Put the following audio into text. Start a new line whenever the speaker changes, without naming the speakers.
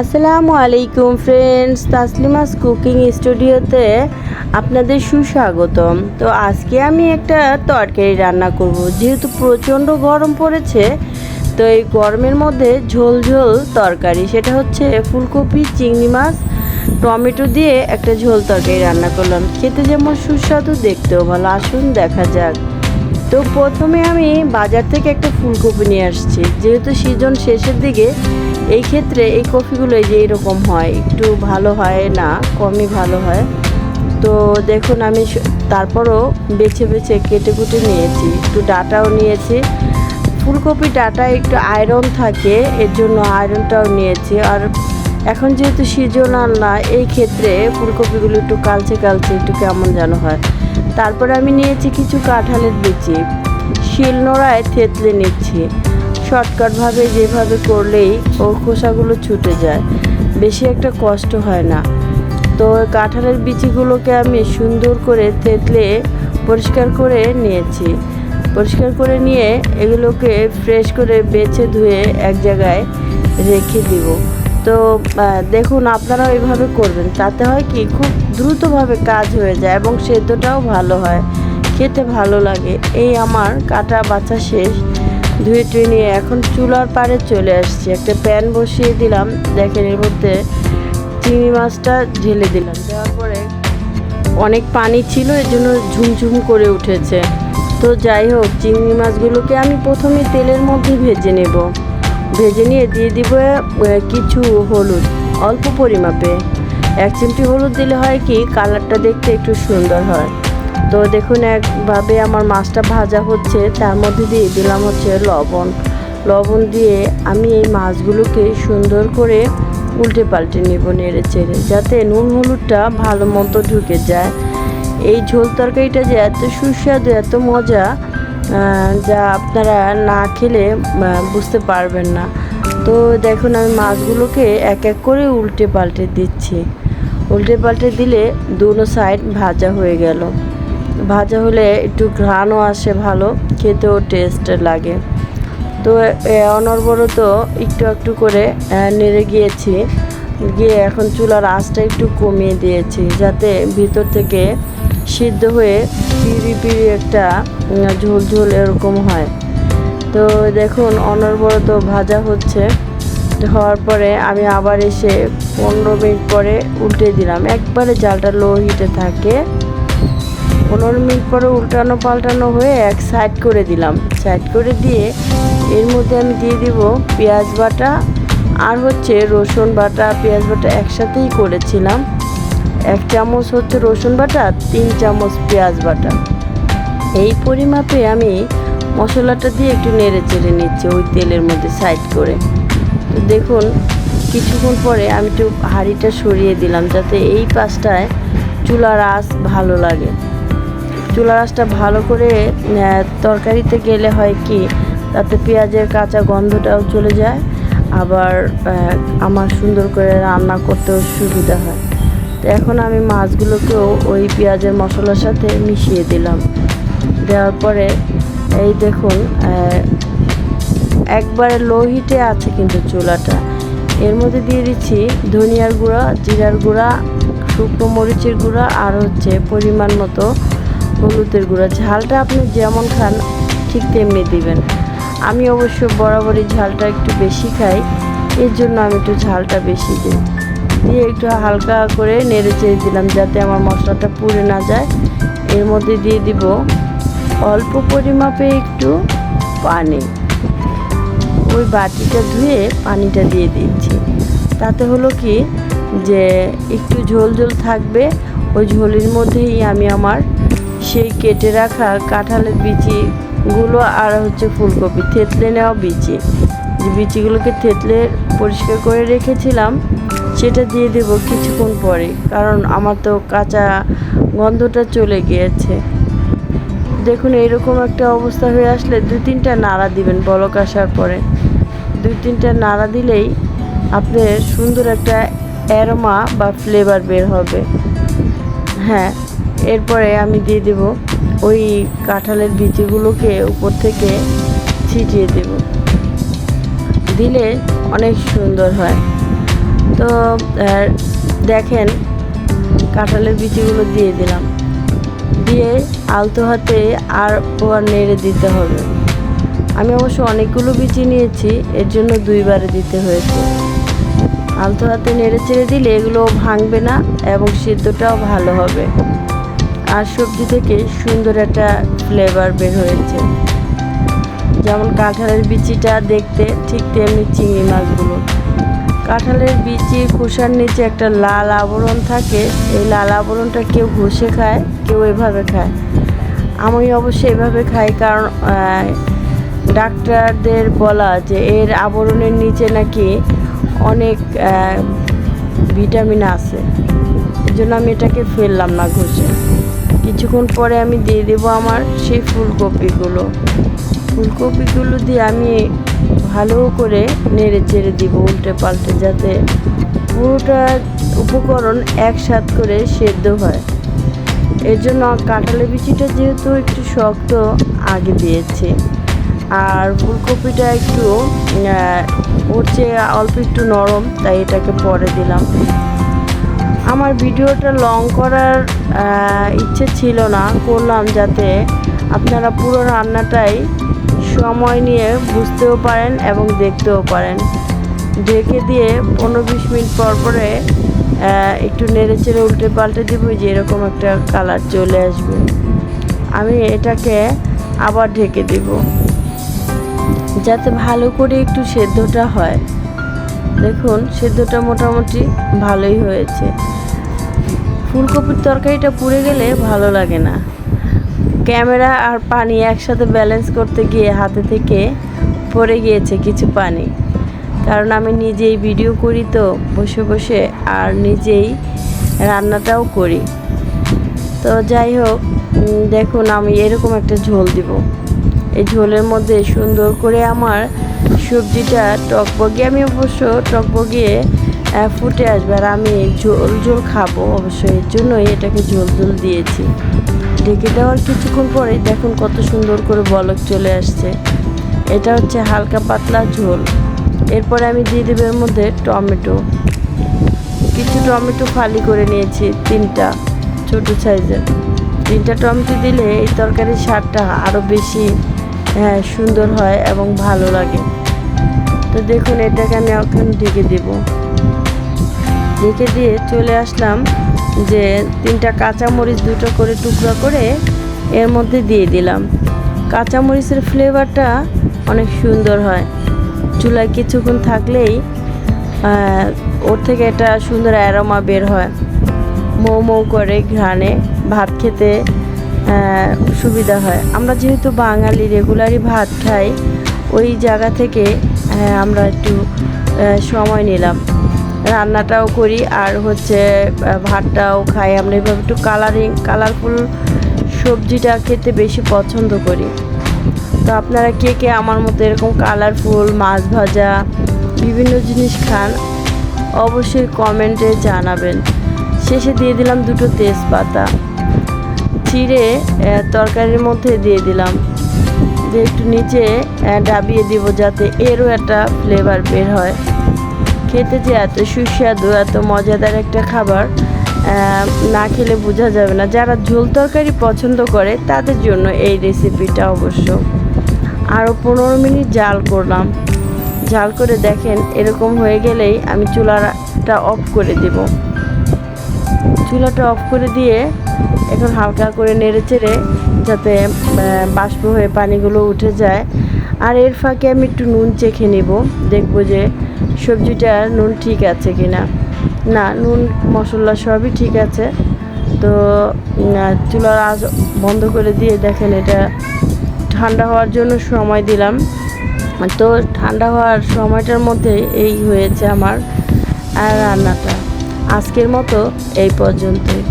আসসালামু আলাইকুম friends তাসলিমাস cooking স্টুডিওতে আপনাদের সুস্বাগতম। তো আজকে আমি একটা তরকারি রান্না করব। যেহেতু প্রচণ্ড গরম পড়েছে, তো এই গরমের মধ্যে ঝোল ঝোল তরকারি। সেটা হচ্ছে ফুলকপি, চিংড়ি মাছ, টমেটো দিয়ে একটা ঝোল তরকারি রান্না করলাম। খেতে যেমন সুস্বাদু, দেখতেও ভালো। আসুন দেখা যাক। তো প্রথমে আমি বাজার থেকে একটা ফুলকপি নিয়ে আসছি। যেহেতু সিজন শেষের দিকে এই ক্ষেত্রে এই কফিগুলো যে এরকম হয়, একটু ভালো হয় না, কমই ভালো হয়। তো দেখুন আমি তারপরও বেছে বেছে কেটে কুটে নিয়েছি, একটু ডাটাও নিয়েছি। ফুলকপি ডাটা একটু আয়রন থাকে, এর জন্য আয়রনটাও নিয়েছি। আর এখন যেহেতু সিজনাল না, এই ক্ষেত্রে ফুলকপিগুলো একটু কালচে কালচে একটু কেমন যেন হয়। তারপরে আমি নিয়েছি কিছু কাঁঠালের বিচি, শিলনোড়ায় থেতলে নিচ্ছি। শর্টকাটভাবে যেভাবে করলেই ওর খোসাগুলো ছুটে যায়। বেশি একটা কষ্ট হয় না। তো কাঁঠালের বিচিগুলোকে আমি সুন্দর করে থেতলে পরিষ্কার করে নিয়েছি। পরিষ্কার করে নিয়ে এগুলোকে ফ্রেশ করে বেছে ধুয়ে এক জায়গায় রেখে দিব। তো দেখুন আপনারাও এভাবে করবেন। তাতে হয় কি, খুব দ্রুতভাবে কাজ হয়ে যায় এবং সেদ্ধটাও ভালো হয়। খেতে ভালো লাগে। এই আমার কাটা বাছা শেষ। ধুয়ে টুয়ে নিয়ে এখন চুলার পাড়ে চলে আসছি। একটা প্যান বসিয়ে দিলাম, দেখেন এর মধ্যে চিংড়ি মাছটা ঢেলে দিলাম। দেওয়ার পরে অনেক পানি ছিল এর জন্য ঝুমঝুম করে উঠেছে। তো যাই হোক, চিংড়ি মাছগুলোকে আমি প্রথমে তেলের মধ্যে ভেজে নেব। ভেজে নিয়ে দিয়ে দিব কিছু হলুদ, অল্প পরিমাপে। এক চিমটি হলুদ দিলে হয় কি, কালারটা দেখতে একটু সুন্দর হয়। তো দেখুন, একভাবে আমার মাছটা ভাজা হচ্ছে। তার মধ্যে দিয়ে দিলাম হচ্ছে লবণ। লবণ দিয়ে আমি এই মাছগুলোকে সুন্দর করে উল্টে পাল্টে নেব নেড়ে চেড়ে, যাতে নুন হলুদটা ভালো মতো ঢুকে যায়। এই ঝোল তরকারিটা যে এত সুস্বাদু, এত মজা যা আপনারা না খেলে বুঝতে পারবেন না। তো দেখুন, আমি মাছগুলোকে এক এক করে উল্টে পাল্টে দিচ্ছি। উল্টে পাল্টে দিলে দুনো সাইড ভাজা হয়ে গেল। ভাজা হলে একটু ঘ্রাণও আসে ভালো খেতেও টেস্ট লাগে। তো এ, অনবরত একটু একটু করে নেড়ে গিয়েছি। গিয়ে এখন চুলার আঁচটা একটু কমিয়ে দিয়েছি যাতে ভিতর থেকে সিদ্ধ হয়ে পিড়ি পিড়ি একটা উম, ঝোল ঝোল এরকম হয়। তো দেখুন অনবরত ভাজা হচ্ছে। হওয়ার পরে আমি আবার এসে পনেরো মিনিট পরে উল্টে দিলাম। একবারে জালটা লো হিটে থাকে। পনেরো মিনিট পরে উল্টানো পাল্টানো হয়ে এক সাইড করে দিলাম। সাইড করে দিয়ে এর মধ্যে আমি দিয়ে দিব পেঁয়াজ বাটা আর হচ্ছে রসুন বাটা। পেঁয়াজ বাটা একসাথেই করেছিলাম। এক চামচ হচ্ছে রসুন বাটা, তিন চামচ পেঁয়াজ বাটা। এই পরিমাপে আমি মশলাটা দিয়ে একটু নেড়ে চেড়ে নিচ্ছি ওই তেলের মধ্যে সাইড করে। তো দেখুন, কিছুক্ষণ পরে আমি একটু হাঁড়িটা সরিয়ে দিলাম যাতে এই পাশটায় চুলার আঁচ ভালো লাগে। চুলার আঁচটা ভালো করে তরকারিতে গেলে হয় কি, তাতে পেঁয়াজের কাঁচা গন্ধটাও চলে যায়, আবার আমার সুন্দর করে রান্না করতেও সুবিধা হয়। তো এখন আমি মাছগুলোকেও ওই পেঁয়াজের মশলার সাথে মিশিয়ে দিলাম। দেওয়ার পরে, এই দেখুন একবারে লো হিটে আছে কিন্তু চুলাটা। এর মধ্যে দিয়ে দিচ্ছি ধনিয়ার গুঁড়া, জিরার গুঁড়া, শুকনো মরিচের গুঁড়া, আর হচ্ছে পরিমাণ মতো হলুদের গুঁড়া, ঝালটা আপনি যেমন খান, ঠিক তেমনি দিবেন। আমি অবশ্য বরাবরই ঝালটা একটু বেশি খাই, এর জন্য আমি একটু ঝালটা বেশি দিই। দিয়ে একটু হালকা করে নেড়ে চেড়ে দিলাম যাতে আমার মশলাটা পুড়ে না যায়। এর মধ্যে দিয়ে দিব অল্প পরিমাপে একটু পানি। ওই বাটিটা ধুয়ে পানিটা দিয়ে দিচ্ছি। তাতে হলো কি যে একটু ঝোল ঝোল থাকবে, ওই ঝোলের মধ্যেই আমি আমার সেই কেটে রাখা কাঁঠালের বিচিগুলো আর হচ্ছে ফুলকপি। থেতলে নেওয়া বিচি। যে বিচিগুলোকে থেতলে পরিষ্কার করে রেখেছিলাম, সেটা দিয়ে দেব কিছুক্ষণ পরে, কারণ আমার তো কাঁচা গন্ধটা চলে গিয়েছে। দেখুন এইরকম একটা অবস্থা হয়ে আসলে দু তিনটা নাড়া দিবেন বলক আসার পরে। দুই তিনটা নাড়া দিলেই আপনার সুন্দর একটা অ্যারোমা বা ফ্লেভার বের হবে। হ্যাঁ এরপরে আমি দিয়ে দেব ওই কাঁঠালের বিচিগুলোকে উপর থেকে ছিটিয়ে দেব। দিলে অনেক সুন্দর হয়। তো দেখেন, কাঁঠালের বিচিগুলো দিয়ে দিলাম। দিয়ে আলতো হাতে আর আর নেড়ে দিতে হবে। আমি অবশ্য অনেকগুলো বিচি নিয়েছি, এর জন্য দুইবারে দিতে হয়েছে। আলতো হাতে নেড়ে ছেড়ে দিলে এগুলো ভাঙবে না এবং সিদ্ধটাও ভালো হবে। আর সবজি থেকে সুন্দর একটা ফ্লেভার বের হয়েছে। যেমন কাঁঠালের বিচিটা দেখতে ঠিক তেমনি চিংড়ি মাছগুলো। কাঁঠালের বিচি খোসার নিচে একটা লাল আবরণ থাকে। এই লাল আবরণটা কেউ ঘষে খায়, কেউ এভাবে খায়। আমি অবশ্যই এভাবে খাই কারণ ডাক্তারদের বলা যে এর আবরণের নিচে নাকি অনেক ভিটামিন আছে। জন্য আমি এটাকে ফেললাম না ঘষে। কিছুক্ষণ পরে আমি দিয়ে দেবো আমার সেই ফুলকপিগুলো। ফুলকপিগুলো দিয়ে আমি ভালো করে নেড়ে চেড়ে দিব উল্টে পাল্টে যাতে পুরোটা উপকরণ একসাথ করে সেদ্ধ হয়। এর জন্য কাঁঠালের বিচিটা যেহেতু একটু শক্ত আগে দিয়েছি। আর ফুলকপিটা একটু ওর চেয়ে অল্প একটু নরম, তাই এটাকে পরে দিলাম। আমার ভিডিওটা লং করার ইচ্ছে ছিল না, করলাম যাতে আপনারা পুরো রান্নাটাই সময় নিয়ে বুঝতেও পারেন এবং দেখতেও পারেন। ঢেকে দিয়ে পনেরো বিশ মিনিট পর পরে একটু নেড়ে চেড়ে উল্টে পাল্টে দিব যে এরকম একটা কালার চলে আসবে। আমি এটাকে আবার ঢেকে দিব। যাতে ভালো করে একটু সেদ্ধটা হয়। দেখুন, সেদ্ধটা মোটামুটি ভালোই হয়েছে। ফুলকপির তরকারিটা পুড়ে গেলে ভালো লাগে না। ক্যামেরা আর পানি একসাথে ব্যালেন্স করতে গিয়ে হাতে থেকে পড়ে গিয়েছে কিছু পানি। কারণ আমি নিজেই ভিডিও করি তো, বসে বসে, আর নিজেই রান্নাটাও করি। তো যাই হোক দেখুন আমি এরকম একটা ঝোল দিব। এই ঝোলের মধ্যে সুন্দর করে আমার সবজিটা টকবগিয়ে আমি অবশ্য টকবগিয়ে আহ, ফুটে আসবে আর আমি ঝোল ঝোল খাব অবশ্যই এর জন্যই এটাকে ঝোল ঝোল দিয়েছি। ঢেকে দেওয়ার কিছুক্ষণ পরে দেখুন কত সুন্দর করে বলক চলে আসছে। এটা হচ্ছে হালকা পাতলা ঝোল। এরপরে আমি দিয়ে দেবো এর মধ্যে টমেটো। কিছু টমেটো ফালি করে নিয়েছি তিনটা ছোট সাইজের। তিনটা টমেটো দিলে এই তরকারির স্বাদটা আরও বেশি হ্যাঁ, সুন্দর হয় এবং ভালো লাগে। তো দেখুন এটাকে আমি এখন ঢেকে দেব। ঢেকে দিয়ে চলে আসলাম যে তিনটা কাঁচামরিচ দুটো করে টুকরা করে এর মধ্যে দিয়ে দিলাম। কাঁচামরিচের ফ্লেভারটা অনেক সুন্দর হয়। চুলায় কিছুক্ষণ থাকলেই ওর থেকে একটা সুন্দর অ্যারোমা বের হয়। মৌ মৌ করে ঘ্রাণে ভাত খেতে সুবিধা হয়। আমরা যেহেতু বাঙালি রেগুলারই ভাত খাই, ওই জায়গা থেকে আমরা একটু সময় নিলাম। রান্নাটাও করি, আর হচ্ছে ভাতটাও খাই। আমরা এভাবে একটু কালারিং কালারফুল সবজিটা খেতে বেশি পছন্দ করি। তো আপনারা কে কে আমার মতো এরকম কালারফুল মাছ ভাজা, বিভিন্ন জিনিস খান, অবশ্যই কমেন্টে জানাবেন। শেষে দিয়ে দিলাম দুটো তেজপাতা। চিড়ে তরকারির মধ্যে দিয়ে দিলাম। দিয়ে একটু নিচে ডাবিয়ে দিব যাতে এরও একটা ফ্লেভার বের হয়। খেতে যে এত সুস্বাদু, এত মজাদার একটা খাবার না খেলে বোঝা যাবে না। যারা ঝোল তরকারি পছন্দ করে, তাদের জন্য এই রেসিপিটা অবশ্য। আরও পনেরো মিনিট জাল করলাম। জাল করে দেখেন, এরকম হয়ে গেলেই আমি চুলাটা অফ করে দেব। চুলাটা অফ করে দিয়ে এখন হালকা করে নেড়ে চেড়ে যাতে বাষ্প হয়ে পানিগুলো উঠে যায়। আর এর ফাঁকে আমি একটু নুন চেখে নেব, দেখব যে সবজিটা নুন ঠিক আছে কি না না নুন, মশলা সবই ঠিক আছে। তো চুলার আজ বন্ধ করে দিয়ে দেখেন এটা ঠান্ডা হওয়ার জন্য সময় দিলাম। তো, ঠান্ডা হওয়ার সময়টার মধ্যে এই হয়েছে আমার রান্নাটা। আজকের মতো এই পর্যন্তই।